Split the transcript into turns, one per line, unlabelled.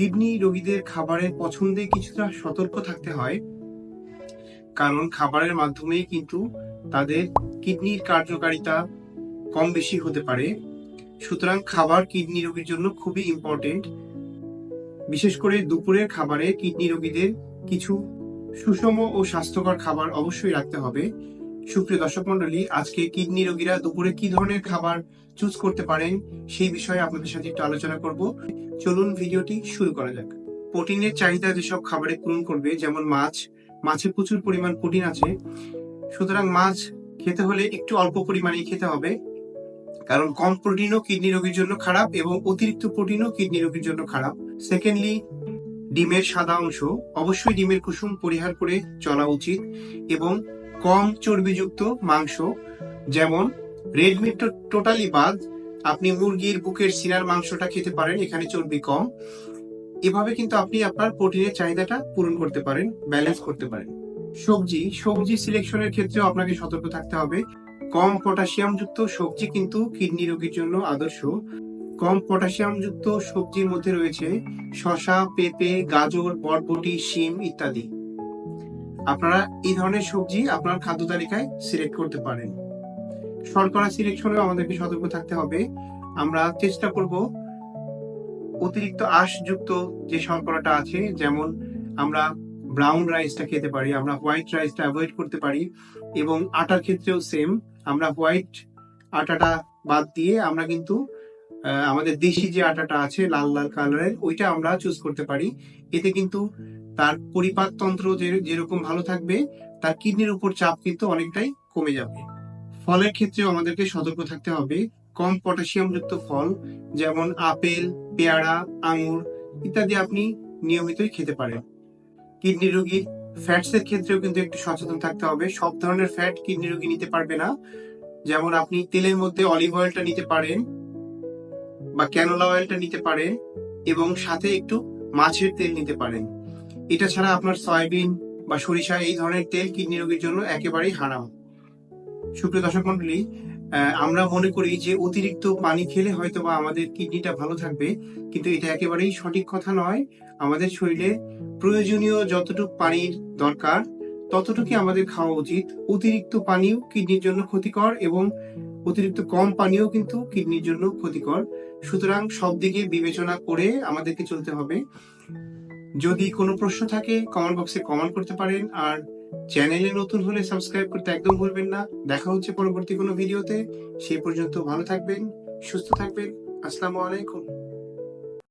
Kidney রোগীদের খাবারের পছন্দে কিছুটা সতর্ক থাকতে হয়। কারণ খাবারের মাধ্যমেই কিন্তু তাদের কিডনির কার্যকারিতা কম বেশি হতে পারে। সুতরাং খাবার কিডনি রোগীর জন্য খুবই ইম্পর্টেন্ট বিশেষ করে দুপুরের খাবারে কিডনি রোগীদের কিছু সুষম ও স্বাস্থ্যকর খাবার অবশ্যই রাখতে হবে। সুপ্রিয় দর্শক মন্ডলী আজকে কিডনি রোগীরা দুপুরে কি ধরনের খাবার চুজ করতে পারেন সেই বিষয়ে আপনাদের সাথে একটু আলোচনা করব। চলুন ভিডিওটি শুরু করা যাক। প্রোটিনের চাহিদা যেসব খাবারে পূরণ করবে, যেমন মাছ, মাছে প্রচুর পরিমাণ প্রোটিন আছে। সুতরাং মাছ খেতে হলে একটু অল্প পরিমাণেই খেতে হবে। কারণ কম প্রোটিনও কিডনি রোগীর জন্য খারাপ এবং অতিরিক্ত প্রোটিনও কিডনি রোগীর জন্য খারাপ। সেকেন্ডলি ডিমের সাদা অংশ। অবশ্যই ডিমের কুসুম পরিহার করে চলা উচিত এবং কম চর্বিযুক্ত মাংস, যেমন রেড মিট টোটালি বাদ আপনি মুরগির বুকের সিনার মাংসটা খেতে পারেন, এখানে চর্বি কম। এভাবে কিন্তু আপনি আপনার প্রোটিনের চাহিদাটা পূরণ করতে পারেন ব্যালেন্স করতে পারেন। সবজি সবজি সিলেকশনের ক্ষেত্রেও আপনাকে সতর্ক থাকতে হবে। কম পটাশিয়াম যুক্ত সবজি কিন্তু কিডনি রোগীর জন্য আদর্শ। কম পটাশিয়াম যুক্ত সবজির মধ্যে রয়েছে শসা, পেঁপে, গাজর, বরবটি, শিম ইত্যাদি। আপনারা এই ধরনের সবজি আপনার খাদ্য তালিকায় সিলেক্ট করতে পারেন। শর্করা সিলেকশনেও আমাদেরকে সতর্ক থাকতে হবে। আমরা চেষ্টা করব অতিরিক্ত আঁশযুক্ত যে শর্করাটা আছে, যেমন আমরা ব্রাউন রাইসটা খেতে পারি, আমরা হোয়াইট রাইসটা অ্যাভয়েড করতে পারি এবং আটার ক্ষেত্রেও সেম আমরা হোয়াইট আটাটা বাদ দিয়ে আমরা কিন্তু আমাদের দেশি যে আটাটা আছে লাল লাল কালারের ওইটা আমরা চুজ করতে পারি। এতে কিন্তু তার পরিপাক তন্ত্র যে- যেরকম ভালো থাকবে, তার কিডনির উপর চাপ কিন্তু অনেকটাই কমে যাবে। ফলের ক্ষেত্রেও আমাদেরকে সতর্ক থাকতে হবে। কম পটাশিয়াম যুক্ত ফল, যেমন আপেল, পেয়ারা, আঙুর ইত্যাদি আপনি নিয়মিতই খেতে পারেন। কিডনি রোগীর ফ্যাটস এর ক্ষেত্রেও কিন্তু একটু সচেতন থাকতে হবে। সব ধরনের ফ্যাট কিডনি রোগী নিতে পারবে না। যেমন আপনি তেলের মধ্যে অলিভ অয়েলটা নিতে পারেন বা ক্যানোলা অয়েলটা নিতে পারেন এবং সাথে একটু মাছের তেল নিতে পারেন। এটা ছাড়া আপনার সয়াবিন বা সরিষা এই ধরনের তেল কিডনি রোগীর জন্য একেবারেই হারাম। সুপ্রিয় দর্শক মন্ডলী আমরা মনে করি যে অতিরিক্ত পানি খেলে হয়তো বা আমাদের কিডনিটা ভালো থাকবে, কিন্তু এটা একেবারেই সঠিক কথা নয়। আমাদের শরীরে প্রয়োজনীয় যতটুকু পানির দরকার, ততটুকুই আমাদের খাওয়া উচিত। অতিরিক্ত পানিও কিডনির জন্য ক্ষতিকর এবং অতিরিক্ত কম পানিও কিন্তু কিডনির জন্য ক্ষতিকর। সুতরাং সব দিকে বিবেচনা করে আমাদেরকে চলতে হবে। যদি কোনো প্রশ্ন থাকে কমেন্ট বক্সে কমেন্ট করতে পারেন। আর চ্যানেলে নতুন হলে সাবস্ক্রাইব করতে একদম ভুলবেন না। দেখা হচ্ছে পরবর্তী কোনো ভিডিওতে। সেই পর্যন্ত ভালো থাকবেন, সুস্থ থাকবেন। আসসালামু আলাইকুম।